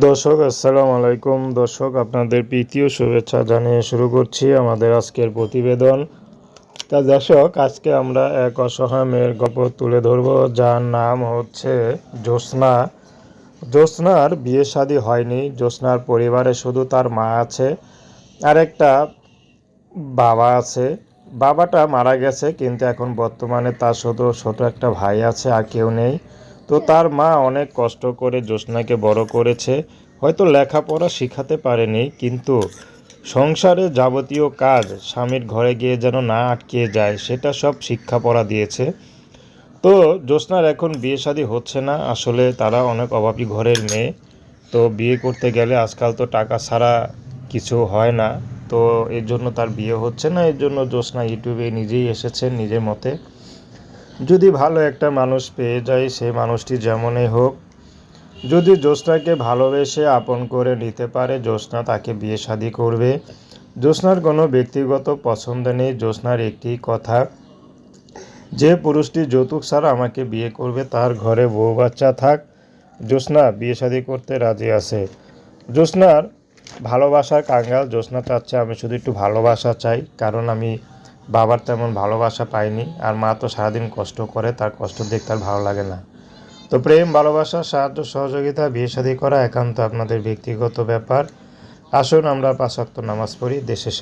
দর্শক, আসসালামু আলাইকুম। দর্শক, আপনাদের প্রীতীয় শুভেচ্ছা জানিয়ে শুরু করছি আমাদের আজকের প্রতিবেদন। তা দর্শক, আজকে আমরা এক অসহায় মেয়ের গল্প তুলে ধরব, যার নাম হচ্ছে জ্যোৎস্না। জ্যোৎস্নার বিয়ে শাদী হয়নি, জ্যোৎস্নার পরিবারে শুধু তার মা আছে, আর একটা বাবা আছে। বাবাটা মারা গেছে, কিন্তু এখন বর্তমানে তার শুধু ছোট একটা ভাই আছে, আর কেউ নেই। তো তার মা অনেক কষ্ট করে জ্যোৎস্নাকে বড় করেছে। হয়তো লেখাপড়া শিখাতে পারেনি, কিন্তু সংসারে যাবতীয় কাজ স্বামীর ঘরে গিয়ে যেন না আটকে যায়, সেটা সব শিক্ষা পড়া দিয়েছে। তো জ্যোৎস্নার এখন বিয়ে শাদী হচ্ছে না, আসলে তারা অনেক অভাবী ঘরের মেয়ে। তো বিয়ে করতে গেলে আজকাল তো টাকা ছাড়া কিছু হয় না। তো এর জন্য তার বিয়ে হচ্ছে না, এর জন্য জ্যোৎস্না ইউটিউবে নিজেই এসেছেন নিজের মতে। যদি ভালো একটা মানুষ পেয়ে যায় সেই মানুষটি যেমনই হোক, যদি জ্যোৎস্নাকে ভালোবেসে আপন করে নিতে পারে, জ্যোৎস্না তাকে বিয়ে শাদী করবে। জ্যোৎস্নার কোনো ব্যক্তিগত পছন্দ নেই। জ্যোৎস্নার একটি কথা, যে পুরুষটি যৌতুক ছাড়া আমাকে বিয়ে করবে, তার ঘরে বউ বাচ্চা থাক, জ্যোৎস্না বিয়ে শাদী করতে রাজি আছে। জ্যোৎস্নার ভালোবাসার কাঙ্গাল, জ্যোৎস্না চাচ্ছে আমি শুধু একটু ভালোবাসা চাই, কারণ আমি বাবার তেমন ভালোবাসা পায়নি, আর মা তো সারাদিন কষ্ট করে, তার কষ্ট দেখতে আর ভালো লাগে না। তো প্রেম, ভালোবাসা, সাহায্য, সহযোগিতা, বিয়ে শাদী করা একান্ত আপনাদের ব্যক্তিগত ব্যাপার। আসুন আমরা পাঁচ নামাজ পড়ি দেশের